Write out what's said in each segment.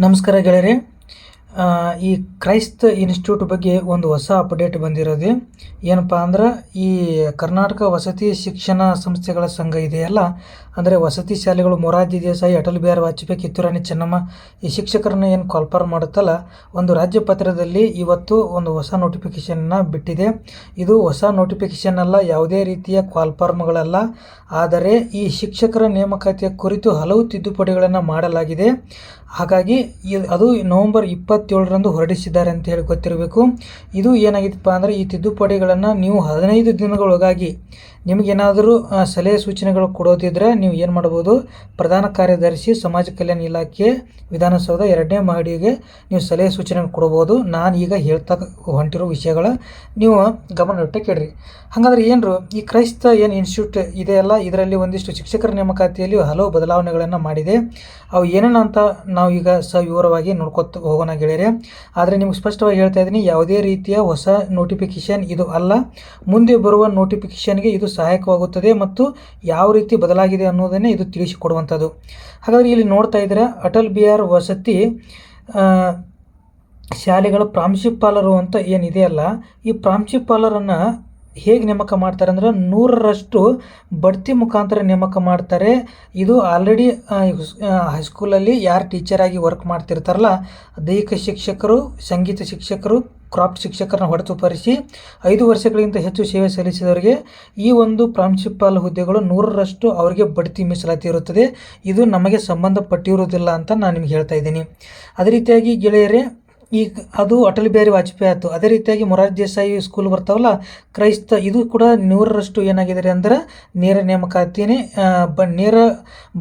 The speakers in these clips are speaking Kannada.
ನಮಸ್ಕಾರ ಗೆಳೆಯರೆ. ಈ ಕ್ರೈಸ್ತ ಇನ್ಸ್ಟಿಟ್ಯೂಟ್ ಬಗ್ಗೆ ಒಂದು ಹೊಸ ಅಪ್ಡೇಟ್ ಬಂದಿರೋದು. ಏನಪ್ಪ ಅಂದ್ರೆ ಈ ಕರ್ನಾಟಕ ವಸತಿ ಶಿಕ್ಷಣ ಸಂಸ್ಥೆಗಳ ಸಂಘ ಇದೆಯಲ್ಲ ಅಂದರೆ ವಸತಿ ಶಾಲೆಗಳು ಮೊರಾರ್ಜಿ ದೇಸಾಯಿ, ಅಟಲ್ ಬಿಹಾರಿ ವಾಜಪೇಯಿ, ಕಿತ್ತೂರಾಣಿ ಚೆನ್ನಮ್ಮ ಈ ಶಿಕ್ಷಕರನ್ನ ಏನು ಕಾಲ್ಫರ್ ಮಾಡುತ್ತಲ್ಲ, ಒಂದು ರಾಜ್ಯ ಪತ್ರದಲ್ಲಿ ಇವತ್ತು ಒಂದು ಹೊಸ ನೋಟಿಫಿಕೇಶನ್ನ ಬಿಟ್ಟಿದೆ. ಇದು ಹೊಸ ನೋಟಿಫಿಕೇಶನ್ ಅಲ್ಲ, ಯಾವುದೇ ರೀತಿಯ ಕಾಲ್ಫಾರ್ಮ್ಗಳಲ್ಲ ಆದರೆ ಈ ಶಿಕ್ಷಕರ ನೇಮಕಾತಿಯ ಕುರಿತು ಹಲವು ತಿದ್ದುಪಡಿಗಳನ್ನು ಮಾಡಲಾಗಿದೆ. ಹಾಗಾಗಿ ಅದು ನವಂಬರ್ ಇಪ್ಪತ್ತೇಳರಂದು ಹೊರಡಿಸಿದ್ದಾರೆ ಅಂತ ಹೇಳಿ ಗೊತ್ತಿರಬೇಕು. ಇದು ಏನಾಗಿತ್ತಪ್ಪ ಅಂದರೆ ಈ ತಿದ್ದುಪಡಿಗಳನ್ನು ನೀವು ಹದಿನೈದು ದಿನಗಳೊಳಗಾಗಿ ನಿಮಗೇನಾದರೂ ಸಲಹೆ ಸೂಚನೆಗಳು ಕೊಡೋದಿದ್ರೆ ನೀವು ಏನು ಮಾಡ್ಬೋದು? ಪ್ರಧಾನ ಕಾರ್ಯದರ್ಶಿ, ಸಮಾಜ ಕಲ್ಯಾಣ ಇಲಾಖೆ, ವಿಧಾನಸೌಧ ಎರಡನೇ ಮಹಡಿಗೆ ನೀವು ಸಲಹೆ ಸೂಚನೆ ಕೊಡ್ಬೋದು ನಾನು ಈಗ ಹೇಳ್ತಾ ಹೊಂಟಿರೋ ವಿಷಯಗಳ ನೀವು ಗಮನವಿಟ್ಟು ಕೇಳ್ರಿ. ಹಾಗಾದ್ರೆ ಏನರು, ಈ ಕ್ರೈಸ್ತ ಏನು ಇನ್ಸ್ಟಿಟ್ಯೂಟ್ ಇದೆಯಲ್ಲ, ಇದರಲ್ಲಿ ಒಂದಿಷ್ಟು ಶಿಕ್ಷಕರ ನೇಮಕಾತಿಯಲ್ಲಿ ಹಲವು ಬದಲಾವಣೆಗಳನ್ನು ಮಾಡಿದೆ. ಅವು ಏನೇನು ಅಂತ ನಾವು ಈಗ ಸವಿವರವಾಗಿ ನೋಡ್ಕೊತ ಹೋಗೋಣ ಗೆಳೆಯರೆ. ಆದರೆ ನಿಮ್ಗೆ ಸ್ಪಷ್ಟವಾಗಿ ಹೇಳ್ತಾ ಇದ್ದೀನಿ, ಯಾವುದೇ ರೀತಿಯ ಹೊಸ ನೋಟಿಫಿಕೇಶನ್ ಇದು ಅಲ್ಲ. ಮುಂದೆ ಬರುವ ನೋಟಿಫಿಕೇಶನ್ಗೆ ಇದು ಸಹಾಯಕವಾಗುತ್ತದೆ ಮತ್ತು ಯಾವ ರೀತಿ ಬದಲಾಗಿದೆ ಅನ್ನೋದನ್ನೇ ಇದು ತಿಳಿಸಿಕೊಡುವಂಥದ್ದು. ಹಾಗಾದರೆ ಇಲ್ಲಿ ನೋಡ್ತಾ ಇದ್ದರೆ, ಅಟಲ್ ಬಿಹಾರ್ ವಸತಿ ಶಾಲೆಗಳ ಪ್ರಾಂಶುಪಾಲರು ಅಂತ ಏನಿದೆಯಲ್ಲ ಈ ಪ್ರಾಂಶುಪಾಲರನ್ನು ಹೇಗೆ ನೇಮಕ ಮಾಡ್ತಾರೆ ಅಂದ್ರೆ ನೂರರಷ್ಟು ಬಡ್ತಿ ಮುಖಾಂತರ ನೇಮಕ ಮಾಡ್ತಾರೆ. ಇದು ಆಲ್ರೆಡಿ ಹೈಸ್ಕೂಲಲ್ಲಿ ಯಾರು ಟೀಚರಾಗಿ ವರ್ಕ್ ಮಾಡ್ತಿರ್ತಾರಲ್ಲ, ದೈಹಿಕ ಶಿಕ್ಷಕರು, ಸಂಗೀತ ಶಿಕ್ಷಕರು ಕ್ರಾಫ್ಟ್ ಶಿಕ್ಷಕರನ್ನ ಹೊರತುಪಡಿಸಿ ಐದು ವರ್ಷಗಳಿಗಿಂತ ಹೆಚ್ಚು ಸೇವೆ ಸಲ್ಲಿಸಿದವರಿಗೆ ಈ ಒಂದು ಪ್ರಾಂಶುಪಾಲ ಹುದ್ದೆಗಳು ನೂರರಷ್ಟು ಅವರಿಗೆ ಬಡ್ತಿ ಮೀಸಲಾತಿ ಇರುತ್ತದೆ. ಇದು ನಮಗೆ ಸಂಬಂಧಪಟ್ಟಿರುವುದಿಲ್ಲ ಅಂತ ನಾನು ನಿಮ್ಗೆ ಹೇಳ್ತಾ ಇದ್ದೀನಿ. ಅದೇ ರೀತಿಯಾಗಿ ಗೆಳೆಯರೇ ಈಗ ಅದು ಅಟಲ್ ಬಿಹಾರಿ ವಾಜಪೇಯಿ ಆಯಿತು. ಅದೇ ರೀತಿಯಾಗಿ ಮೊರಾರ್ಜಿ ದೇಸಾಯಿ ಸ್ಕೂಲ್ ಬರ್ತಾವಲ್ಲ, ಕ್ರೈಸ್ತ ಇದು ಕೂಡ ನೂರರಷ್ಟು ಏನಾಗಿದೆ ಅಂದ್ರೆ ನೇರ ನೇಮಕಾತಿನೇ ಬ, ನೇರ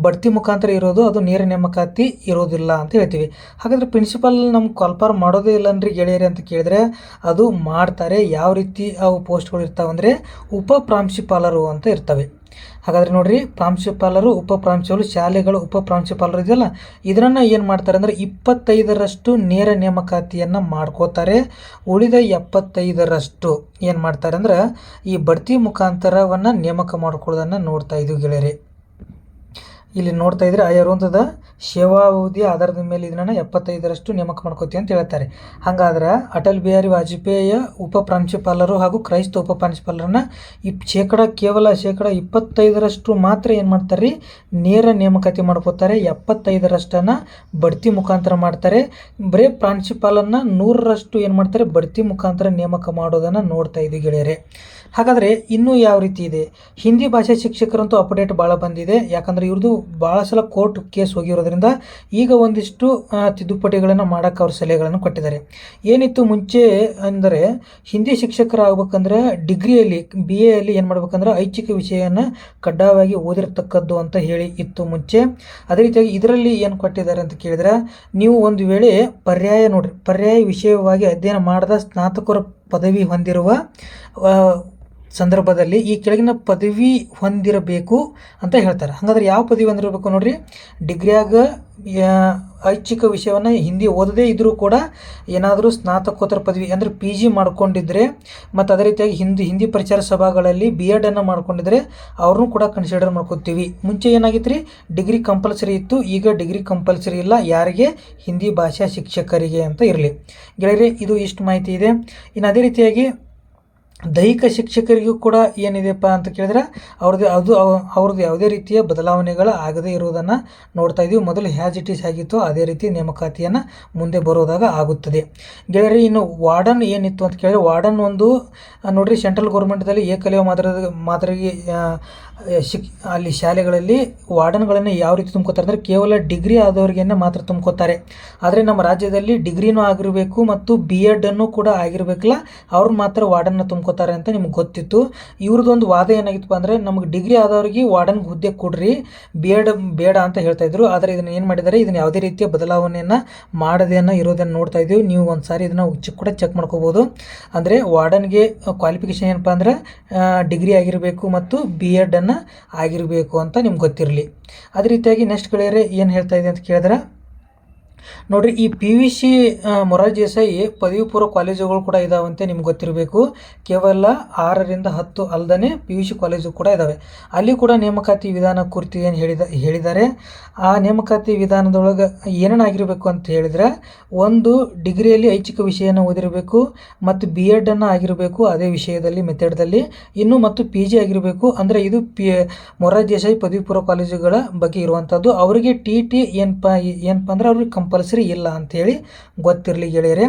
ಬಡ್ತಿ ಮುಖಾಂತರ ಇರೋದು, ಅದು ನೇರ ನೇಮಕಾತಿ ಇರೋದಿಲ್ಲ ಅಂತ ಹೇಳ್ತೀವಿ. ಹಾಗಾದರೆ ಪ್ರಿನ್ಸಿಪಲ್ ನಮ್ಮ ಕಾಲ್ಪಾರ್ ಮಾಡೋದೇ ಇಲ್ಲನ್ರಿ ಗೆಳೆಯರಿ ಅಂತ ಕೇಳಿದ್ರೆ, ಅದು ಮಾಡ್ತಾರೆ. ಯಾವ ರೀತಿ ಅವು ಪೋಸ್ಟ್ಗಳು ಇರ್ತಾವೆ ಅಂದರೆ ಉಪ ಪ್ರಾಂಶುಪಾಲರು ಅಂತ ಇರ್ತವೆ. ಹಾಗಾದ್ರೆ ನೋಡಿರಿ, ಪ್ರಾಂಶುಪಾಲರು, ಉಪ ಪ್ರಾಂಶುಪಾಲರು, ಶಾಲೆಗಳ, ಉಪ ಪ್ರಾಂಶುಪಾಲರು ಇದೆಯಲ್ಲ ಇದನ್ನು ಏನು ಮಾಡ್ತಾರೆ ಅಂದರೆ ಇಪ್ಪತ್ತೈದರಷ್ಟು ನೇರ ನೇಮಕಾತಿಯನ್ನು ಮಾಡ್ಕೋತಾರೆ. ಉಳಿದ ಎಪ್ಪತ್ತೈದರಷ್ಟು ಏನು ಮಾಡ್ತಾರೆ ಅಂದ್ರೆ ಈ ಬಡ್ತಿ ಮುಖಾಂತರವನ್ನು ನೇಮಕ ಮಾಡ್ಕೊಳ್ಳೋದನ್ನು ನೋಡ್ತಾ ಇದ್ದೀವಿ ಗೆಳೆಯರಿ. ಇಲ್ಲಿ ನೋಡ್ತಾ ಇದ್ರೆ ಆಯಾ ಸೇವಾವಧಿ ಆಧಾರದ ಮೇಲೆ ಇದನ್ನ ಎಪ್ಪತ್ತೈದರಷ್ಟು ನೇಮಕ ಮಾಡ್ಕೋತೀವಿ ಅಂತ ಹೇಳ್ತಾರೆ. ಹಾಗಾದ್ರೆ ಅಟಲ್ ಬಿಹಾರಿ ವಾಜಪೇಯಿಯ ಉಪ ಪ್ರಾಂಶುಪಾಲರು ಹಾಗೂ ಕ್ರೈಸ್ತ ಉಪ ಪ್ರಾಂಶುಪಾಲರನ್ನ ಈ ಶೇಕಡ ಕೇವಲ ಶೇಕಡ ಇಪ್ಪತ್ತೈದರಷ್ಟು ಮಾತ್ರ ಏನು ಮಾಡ್ತಾರೆ? ರೀ ನೇರ ನೇಮಕಾತಿ ಮಾಡ್ಕೋತಾರೆ. ಎಪ್ಪತ್ತೈದರಷ್ಟನ್ನು ಬಡ್ತಿ ಮುಖಾಂತರ ಮಾಡ್ತಾರೆ. ಬರೀ ಪ್ರಾಂಶುಪಾಲನ್ನ ನೂರರಷ್ಟು ಏನು ಮಾಡ್ತಾರೆ? ಬಡ್ತಿ ಮುಖಾಂತರ ನೇಮಕ ಮಾಡೋದನ್ನು ನೋಡ್ತಾ ಇದ್ದೀವಿ ಗೆಳೆಯರೆ. ಹಾಗಾದರೆ ಇನ್ನೂ ಯಾವ ರೀತಿ ಇದೆ? ಹಿಂದಿ ಭಾಷೆ ಶಿಕ್ಷಕರಂತೂ ಅಪ್ಡೇಟ್ ಭಾಳ ಬಂದಿದೆ. ಯಾಕಂದರೆ ಇವ್ರದ್ದು ಭಾಳ ಸಲ ಕೋರ್ಟ್ ಕೇಸ್ ಹೋಗಿರೋದ್ರಿಂದ ಈಗ ಒಂದಿಷ್ಟು ತಿದ್ದುಪಡಿಗಳನ್ನು ಮಾಡೋಕ್ಕೆ ಅವ್ರ ಸಲಹೆಗಳನ್ನು ಕೊಟ್ಟಿದ್ದಾರೆ. ಏನಿತ್ತು ಮುಂಚೆ ಅಂದರೆ ಹಿಂದಿ ಶಿಕ್ಷಕರಾಗಬೇಕಂದ್ರೆ ಡಿಗ್ರಿಯಲ್ಲಿ ಬಿ ಎಲ್ಲಿ ಏನು ಮಾಡ್ಬೇಕಂದ್ರೆ ಐಚ್ಛಿಕ ವಿಷಯವನ್ನು ಕಡ್ಡಾಯವಾಗಿ ಓದಿರ್ತಕ್ಕದ್ದು ಅಂತ ಹೇಳಿ ಇತ್ತು ಮುಂಚೆ. ಅದೇ ರೀತಿಯಾಗಿ ಇದರಲ್ಲಿ ಏನು ಕೊಟ್ಟಿದ್ದಾರೆ ಅಂತ ಕೇಳಿದ್ರೆ ನೀವು ಒಂದು ವೇಳೆ ಪರ್ಯಾಯ ನೋಡಿರಿ, ಪರ್ಯಾಯ ವಿಷಯವಾಗಿ ಅಧ್ಯಯನ ಮಾಡಿದ ಸ್ನಾತಕರ ಪದವಿ ಹೊಂದಿರುವ ಸಂದರ್ಭದಲ್ಲಿ ಈ ಕೆಳಗಿನ ಪದವಿ ಹೊಂದಿರಬೇಕು ಅಂತ ಹೇಳ್ತಾರೆ. ಹಾಗಾದ್ರೆ ಯಾವ ಪದವಿ ಹೊಂದಿರಬೇಕು ನೋಡ್ರಿ? ಡಿಗ್ರಿಯಾಗ ಐಚ್ಛಿಕ ವಿಷಯವನ್ನು ಹಿಂದಿ ಓದದೇ ಇದ್ದರೂ ಕೂಡ ಏನಾದರೂ ಸ್ನಾತಕೋತ್ತರ ಪದವಿ ಅಂದರೆ ಪಿ ಜಿ ಮಾಡ್ಕೊಂಡಿದ್ರೆ ಮತ್ತು ಅದೇ ರೀತಿಯಾಗಿ ಹಿಂದಿ ಹಿಂದಿ ಪ್ರಚಾರ ಸಭಾಗಳಲ್ಲಿ ಬಿ ಎಡನ್ನು ಮಾಡ್ಕೊಂಡಿದ್ರೆ ಅವ್ರನ್ನೂ ಕೂಡ ಕನ್ಸಿಡರ್ ಮಾಡ್ಕೋತೀವಿ. ಮುಂಚೆ ಏನಾಗಿತ್ತು ರೀ ಡಿಗ್ರಿ ಕಂಪಲ್ಸರಿ ಇತ್ತು, ಈಗ ಡಿಗ್ರಿ ಕಂಪಲ್ಸರಿ ಇಲ್ಲ, ಯಾರಿಗೆ? ಹಿಂದಿ ಭಾಷಾ ಶಿಕ್ಷಕರಿಗೆ ಅಂತ ಇರಲಿ. ಗೆಳೆಯರೆ, ಇದು ಇಷ್ಟು ಮಾಹಿತಿ ಇದೆ. ಇನ್ನು ಅದೇ ರೀತಿಯಾಗಿ ದೈಹಿಕ ಶಿಕ್ಷಕರಿಗೂ ಕೂಡ ಏನಿದೆಯಪ್ಪ ಅಂತ ಕೇಳಿದ್ರೆ, ಅವ್ರದ್ದು ಅದು ಅವ- ಅವ್ರದ್ದು ಯಾವುದೇ ರೀತಿಯ ಬದಲಾವಣೆಗಳು ಆಗದೇ ಇರುವುದನ್ನು ನೋಡ್ತಾ ಇದ್ದೀವಿ ಮೊದಲು ಹ್ಯಾಸ್ ಇಟ್ ಈಸ್ ಆಗಿತ್ತು, ಅದೇ ರೀತಿ ನೇಮಕಾತಿಯನ್ನು ಮುಂದೆ ಬರೋದಾಗ ಆಗುತ್ತದೆ. ಗೆಳೆಯರಿ, ಇನ್ನು ವಾರ್ಡನ್ ಏನಿತ್ತು ಅಂತ ಕೇಳಿದ್ರೆ, ವಾರ್ಡನ್ ಒಂದು, ನೋಡಿರಿ ಸೆಂಟ್ರಲ್ ಗೌರ್ಮೆಂಟ್ದಲ್ಲಿ ಏಕಲೆಯ ಮಾದರಿ ಮಾದರಿಗೆ ಶಿಕ್, ಅಲ್ಲಿ ಶಾಲೆಗಳಲ್ಲಿ ವಾರ್ಡನ್ಗಳನ್ನು ಯಾವ ರೀತಿ ತುಂಬ್ಕೋತಾರೆ ಅಂದರೆ, ಕೇವಲ ಡಿಗ್ರಿ ಆದವ್ರಿಗೆ ಮಾತ್ರ ತುಂಬ್ಕೋತಾರೆ. ಆದರೆ ನಮ್ಮ ರಾಜ್ಯದಲ್ಲಿ ಡಿಗ್ರಿನೂ ಆಗಿರಬೇಕು ಮತ್ತು ಬಿ ಅನ್ನು ಕೂಡ ಆಗಿರಬೇಕಲ್ಲ, ಅವ್ರು ಮಾತ್ರ ವಾರ್ಡನ್ನ ತುಂಬ್ಕೋತಾರೆ ಅಂತ ನಿಮ್ಗೆ ಗೊತ್ತಿತ್ತು. ಇವ್ರದ್ದೊಂದು ವಾದ ಏನಾಗಿತ್ತು ಅಂದರೆ, ನಮಗೆ ಡಿಗ್ರಿ ಆದವ್ರಿಗೆ ವಾರ್ಡನ್ಗೆ ಹುದ್ದೆ ಕೊಡ್ರಿ ಬೇಡ ಬೇಡ ಅಂತ ಹೇಳ್ತಾ ಇದ್ರು. ಆದರೆ ಇದನ್ನ ಏನು ಮಾಡಿದ್ದಾರೆ ಇದನ್ನು ಯಾವುದೇ ರೀತಿಯ ಬದಲಾವಣೆಯನ್ನು ಮಾಡದೇನ ಇರೋದನ್ನು ನೋಡ್ತಾ ಇದೀವಿ. ನೀವು ಒಂದು ಸಾರಿ ಇದನ್ನು ಕೂಡ ಚೆಕ್ ಮಾಡ್ಕೋಬೋದು. ಅಂದರೆ ವಾರ್ಡನ್ಗೆ ಕ್ವಾಲಿಫಿಕೇಷನ್ ಏನಪ್ಪ ಅಂದರೆ ಡಿಗ್ರಿ ಆಗಿರಬೇಕು ಮತ್ತು ಬಿ ಎಡನ್ನು ಆಗಿರಬೇಕು ಅಂತ ನಿಮ್ಗೆ ಗೊತ್ತಿರಲಿ. ಅದೇ ರೀತಿಯಾಗಿ ನೆಕ್ಸ್ಟ್ ಗೆಳೆಯರೆ ಏನು ಹೇಳ್ತಾ ಇದೆ ಅಂತ ಕೇಳಿದ್ರೆ? ನೋಡ್ರಿ, ಈ P V C Morarji Desai ಪದವಿ ಪೂರ್ವ ಕಾಲೇಜುಗಳು ಕೂಡ ಇದಾವಂತೆ ನಿಮ್ಗೆ ಗೊತ್ತಿರಬೇಕು. ಕೇವಲ ಆರರಿಂದ ಹತ್ತು ಅಲ್ಲದೆ ಪಿ ವಿ ಸಿ ಕಾಲೇಜು ಕೂಡ ಇದ್ದಾವೆ ಅಲ್ಲಿ ಕೂಡ ನೇಮಕಾತಿ ವಿಧಾನ ಕುರಿತು ಏನು ಹೇಳಿದ, ಹೇಳಿದ್ದಾರೆ? ಆ ನೇಮಕಾತಿ ವಿಧಾನದೊಳಗೆ ಏನೇನಾಗಿರಬೇಕು ಅಂತ ಹೇಳಿದ್ರೆ, ಒಂದು ಡಿಗ್ರಿಯಲ್ಲಿ ಐಚ್ಛಿಕ ವಿಷಯನ ಓದಿರಬೇಕು, ಮತ್ತು ಬಿ ಎಡನ್ನು ಆಗಿರಬೇಕು, ಅದೇ ವಿಷಯದಲ್ಲಿ, ಮೆಥಡ್ದಲ್ಲಿ. ಇನ್ನು ಮತ್ತು ಪಿ ಜಿ ಆಗಿರಬೇಕು, ಅಂದರೆ ಇದು ಪಿ ಮೊರಾರ್ಜಿ ದೇಸಾಯಿ ಪದವಿ ಪೂರ್ವ ಕಾಲೇಜುಗಳ ಬಗ್ಗೆ ಇರುವಂಥದ್ದು ಅವರಿಗೆ ಟಿ ಟಿ ಏನಪ್ಪ ಏನಪ್ಪ ಅಂದ್ರೆ ಅವ್ರಿಗೆ ಕಂಪಲ್ಸರಿ ಇಲ್ಲ ಅಂಥೇಳಿ ಗೊತ್ತಿರಲಿ ಗೆಳೆಯರೆ.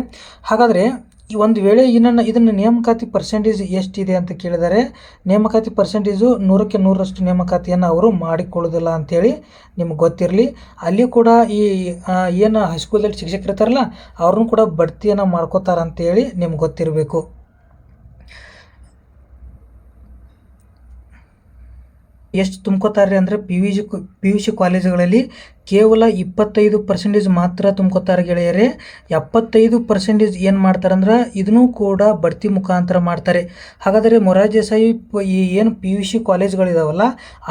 ಹಾಗಾದರೆ ಈ ಒಂದು ವೇಳೆ ಇನ್ನನ್ನು ಇದನ್ನು ನೇಮಕಾತಿ ಪರ್ಸೆಂಟೇಜ್ ಎಷ್ಟಿದೆ ಅಂತ ಕೇಳಿದರೆ ನೇಮಕಾತಿ ಪರ್ಸೆಂಟೇಜು ನೂರಕ್ಕೆ ನೂರರಷ್ಟು ನೇಮಕಾತಿಯನ್ನು ಅವರು ಮಾಡಿಕೊಳ್ಳೋದಿಲ್ಲ ಅಂಥೇಳಿ ನಿಮ್ಗೆ ಗೊತ್ತಿರಲಿ. ಅಲ್ಲಿ ಕೂಡ ಈ ಏನು ಹೈಸ್ಕೂಲಲ್ಲಿ ಶಿಕ್ಷಕರು ಇರ್ತಾರಲ್ಲ, ಅವ್ರನ್ನೂ ಕೂಡ ಬಡ್ತಿಯನ್ನು ಮಾಡ್ಕೋತಾರೆ ಅಂತೇಳಿ ನಿಮ್ಗೆ ಗೊತ್ತಿರಬೇಕು. ಎಷ್ಟು ತುಂಬ್ಕೋತಾರೆ ಅಂದರೆ P U G P U C ಕಾಲೇಜುಗಳಲ್ಲಿ ಕೇವಲ ಇಪ್ಪತ್ತೈದು ಪರ್ಸೆಂಟೇಜ್ ಮಾತ್ರ ತುಂಬ್ಕೋತಾರೆ ಗೆಳೆಯರೇ. ಎಪ್ಪತ್ತೈದು ಪರ್ಸೆಂಟೇಜ್ ಏನು ಮಾಡ್ತಾರೆ ಅಂದ್ರೆ ಇದನ್ನೂ ಕೂಡ ಬಡ್ತಿ ಮುಖಾಂತರ ಮಾಡ್ತಾರೆ. ಹಾಗಾದರೆ ಮೊರಾರ್ಜಿ ದೇಸಾಯಿ ಈ ಏನು ಪಿ ಯು ಸಿ ಕಾಲೇಜ್ಗಳಿದಾವಲ್ಲ,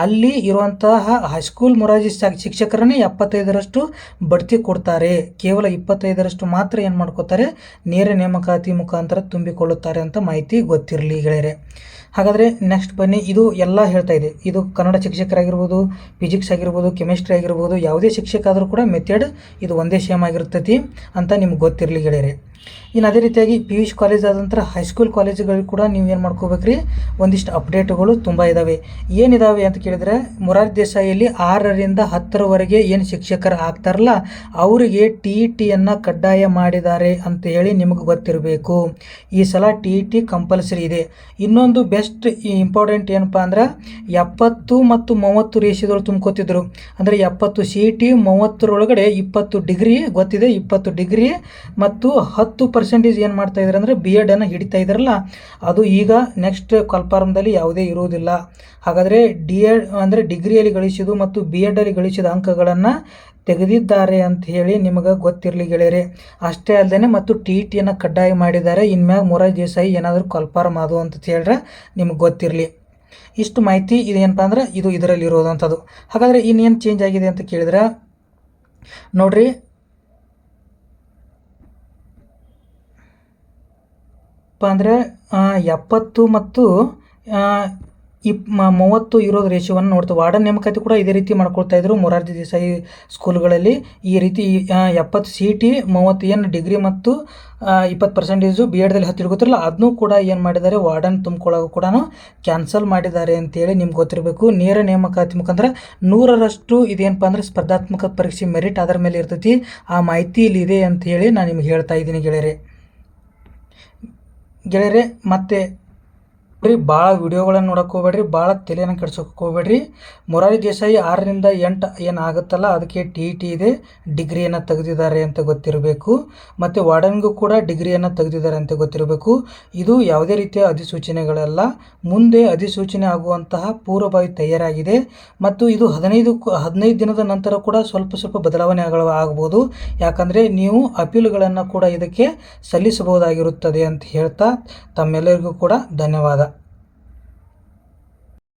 ಅಲ್ಲಿ ಇರುವಂತಹ ಹೈಸ್ಕೂಲ್ ಮೊರಾರ್ಜಿ ಶಿಕ್ಷಕರನ್ನೇ ಎಪ್ಪತ್ತೈದರಷ್ಟು ಬಡ್ತಿ ಕೊಡ್ತಾರೆ. ಕೇವಲ ಇಪ್ಪತ್ತೈದರಷ್ಟು ಮಾತ್ರ ಏನು ಮಾಡ್ಕೋತಾರೆ? ನೇರ ನೇಮಕಾತಿ ಮುಖಾಂತರ ತುಂಬಿಕೊಳ್ಳುತ್ತಾರೆ ಅಂತ ಮಾಹಿತಿ ಗೊತ್ತಿರಲಿ ಗೆಳೆಯರೆ. ಹಾಗಾದರೆ ನೆಕ್ಸ್ಟ್ ಬನ್ನಿ, ಇದು ಎಲ್ಲ ಹೇಳ್ತಾ ಇದೆ. ಇದು ಕನ್ನಡ ಶಿಕ್ಷಕರಾಗಿರ್ಬೋದು ಫಿಸಿಕ್ಸ್ ಆಗಿರ್ಬೋದು ಕೆಮಿಸ್ಟ್ರಿ ಆಗಿರ್ಬೋದು, ಯಾವುದೇ ಶಿಕ್ಷಕ ಆದರೂ ಕೂಡ ಮೆಥಡ್ ಇದು ಒಂದೇ ಸೇಮ್ ಆಗಿರ್ತೈತಿ ಅಂತ ನಿಮ್ಗೆ ಗೊತ್ತಿರಲಿ ಗೆಳೆಯರೆ. ಇನ್ನು ಅದೇ ರೀತಿಯಾಗಿ ಪಿ ಯು ಸಿ ಕಾಲೇಜ್ ಆದ ನಂತರ ಹೈಸ್ಕೂಲ್ ಕಾಲೇಜುಗಳಿಗೆ ಕೂಡ ನೀವು ಏನು ಮಾಡ್ಕೋಬೇಕ್ರಿ? ಒಂದಿಷ್ಟು ಅಪ್ಡೇಟ್ಗಳು ತುಂಬ ಇದ್ದಾವೆ ಏನಿದಾವೆ ಅಂತ ಕೇಳಿದರೆ ಮೊರಾರ್ಜಿ ದೇಸಾಯಿಯಲ್ಲಿ ಆರರಿಂದ ಹತ್ತರವರೆಗೆ ಏನು ಶಿಕ್ಷಕರು ಆಗ್ತಾರಲ್ಲ, ಅವರಿಗೆ ಟಿ ಇ ಟಿಯನ್ನು ಕಡ್ಡಾಯ ಮಾಡಿದ್ದಾರೆ ಅಂತ ಹೇಳಿ ನಿಮಗೆ ಗೊತ್ತಿರಬೇಕು. ಈ ಸಲ ಟಿ ಇ ಟಿ ಕಂಪಲ್ಸರಿ ಇದೆ. ಇನ್ನೊಂದು ಬೆಸ್ಟ್ ಇಂಪಾರ್ಟೆಂಟ್ ಏನಪ್ಪ ಅಂದ್ರೆ, ಎಪ್ಪತ್ತು ಮತ್ತು ಮೂವತ್ತು ರೇಷಿಯೋದೊಳಗೆ ತುಂಬ್ಕೋತಿದ್ರು. ಅಂದರೆ ಎಪ್ಪತ್ತು ಸಿ ಟಿ ಮೂವತ್ತರೊಳಗಡೆ ಇಪ್ಪತ್ತು ಡಿಗ್ರಿ ಗೊತ್ತಿದೆ? ಇಪ್ಪತ್ತು ಡಿಗ್ರಿ ಮತ್ತು ಹತ್ತು ಪರ್ಸೆಂಟೇಜ್ ಏನು ಮಾಡ್ತಾ ಇದ್ದಾರೆ ಅಂದರೆ ಬಿ ಎಡನ್ನು ಹಿಡಿತಾ ಇದ್ದಾರಲ್ಲ ಅದು ಈಗ ನೆಕ್ಸ್ಟ್ ಕಲ್ಪಾರಂಭದಲ್ಲಿ ಯಾವುದೇ ಇರುವುದಿಲ್ಲ. ಹಾಗಾದರೆ ಡಿ ಎಡ್ ಅಂದರೆ ಡಿಗ್ರಿಯಲ್ಲಿ ಗಳಿಸಿದ್ದು ಮತ್ತು ಬಿ ಎಡಲ್ಲಿ ಗಳಿಸಿದ ಅಂಕಗಳನ್ನು ತೆಗೆದಿದ್ದಾರೆ ಅಂತ ಹೇಳಿ ನಿಮಗೆ ಗೊತ್ತಿರಲಿ ಗೆಳೆಯರೆ. ಅಷ್ಟೇ ಅಲ್ಲದೆ ಮತ್ತು ಟಿ ಟಿಯನ್ನು ಕಡ್ಡಾಯ ಮಾಡಿದ್ದಾರೆ. ಇನ್ಮ್ಯಾಗ ಮೊರಾರ್ಜಿ ದೇಸಾಯಿ ಏನಾದರೂ ಕಲ್ಪಾರಂ ಅದು ಅಂತ ಹೇಳಿದ್ರೆ ನಿಮಗೆ ಗೊತ್ತಿರಲಿ. ಇಷ್ಟು ಮಾಹಿತಿ ಇದೇನಪ್ಪ ಅಂದ್ರೆ ಇದು ಇದರಲ್ಲಿ ಇರೋದಂಥದ್ದು ಹಾಗಾದರೆ ಇನ್ನೇನು ಚೇಂಜ್ ಆಗಿದೆ ಅಂತ ಕೇಳಿದ್ರೆ, ನೋಡ್ರಿ ಪ ಅಂದರೆ ಎಪ್ಪತ್ತು ಮತ್ತು ಇಪ್ ಮೂವತ್ತು ಇರೋದು ರೇಷಿಯೋವನ್ನು ನೋಡ್ತೀವಿ. ವಾರ್ಡನ್ ನೇಮಕಾತಿ ಕೂಡ ಇದೇ ರೀತಿ ಮಾಡ್ಕೊಳ್ತಾ ಇದ್ರು ಮೊರಾರ್ಜಿ ದೇಸಾಯಿ ಸ್ಕೂಲ್ಗಳಲ್ಲಿ. ಈ ರೀತಿ ಎಪ್ಪತ್ತು ಸಿ ಟಿ ಮೂವತ್ತು ಏನು ಡಿಗ್ರಿ ಮತ್ತು ಇಪ್ಪತ್ತು ಪರ್ಸೆಂಟೇಜು ಬಿ ಎಡ್ದಲ್ಲಿ ಹತ್ತು ಇಟ್ಕೋತಿರಲ್ಲ ಅದನ್ನೂ ಕೂಡ ಏನು ಮಾಡಿದ್ದಾರೆ, ವಾರ್ಡನ್ ತುಂಬಿಕೊಳ್ಳೋ ಕೂಡ ಕ್ಯಾನ್ಸಲ್ ಮಾಡಿದ್ದಾರೆ ಅಂತೇಳಿ ನಿಮ್ಗೆ ಗೊತ್ತಿರಬೇಕು. ನೇರ ನೇಮಕಾತಿ ಮುಖಾಂತರ ನೂರರಷ್ಟು ಇದೇನಪ್ಪ ಅಂದರೆ ಸ್ಪರ್ಧಾತ್ಮಕ ಪರೀಕ್ಷೆ ಮೆರಿಟ್ ಅದರ ಮೇಲೆ ಇರ್ತೈತಿ. ಆ ಮಾಹಿತಿ ಇಲ್ಲಿ ಇದೆ ಅಂತ ಹೇಳಿ ನಾನು ನಿಮ್ಗೆ ಹೇಳ್ತಾ ಇದ್ದೀನಿ ಗೆಳೆಯರೆ. ಗೆಳೆಯರೆ ಮತ್ತೆ ಬರೀ ಭಾಳ ವಿಡಿಯೋಗಳನ್ನು ನೋಡಕ್ಕೆ ಹೋಗ್ಬೇಡ್ರಿ ಭಾಳ ತಲೆಯನ್ನು ಕೆಡ್ಸೋಕೆ ಹೋಗ್ಬೇಡ್ರಿ. ಮೊರಾರಿ ದೇಸಾಯಿ ಆರರಿಂದ ಎಂಟು ಏನು ಆಗುತ್ತಲ್ಲ, ಅದಕ್ಕೆ ಟಿ ಟಿ ಇದೆ, ಡಿಗ್ರಿಯನ್ನು ತೆಗೆದಿದ್ದಾರೆ ಅಂತ ಗೊತ್ತಿರಬೇಕು. ಮತ್ತು ವಾರ್ಡನ್ಗೂ ಕೂಡ ಡಿಗ್ರಿಯನ್ನು ತೆಗೆದಿದ್ದಾರೆ ಅಂತ ಗೊತ್ತಿರಬೇಕು. ಇದು ಯಾವುದೇ ರೀತಿಯ ಅಧಿಸೂಚನೆಗಳಲ್ಲ. ಮುಂದೆ ಅಧಿಸೂಚನೆ ಆಗುವಂತಹ ಪೂರ್ವಭಾವಿ ತಯಾರಾಗಿದೆ. ಮತ್ತು ಇದು ಹದಿನೈದು ಹದಿನೈದು ದಿನದ ನಂತರ ಕೂಡ ಸ್ವಲ್ಪ ಸ್ವಲ್ಪ ಬದಲಾವಣೆ ಆಗ ಆಗ್ಬೋದು. ಯಾಕಂದರೆ ನೀವು ಅಪೀಲುಗಳನ್ನು ಕೂಡ ಇದಕ್ಕೆ ಸಲ್ಲಿಸಬಹುದಾಗಿರುತ್ತದೆ ಅಂತ ಹೇಳ್ತಾ, ತಮ್ಮೆಲ್ಲರಿಗೂ ಕೂಡ ಧನ್ಯವಾದ.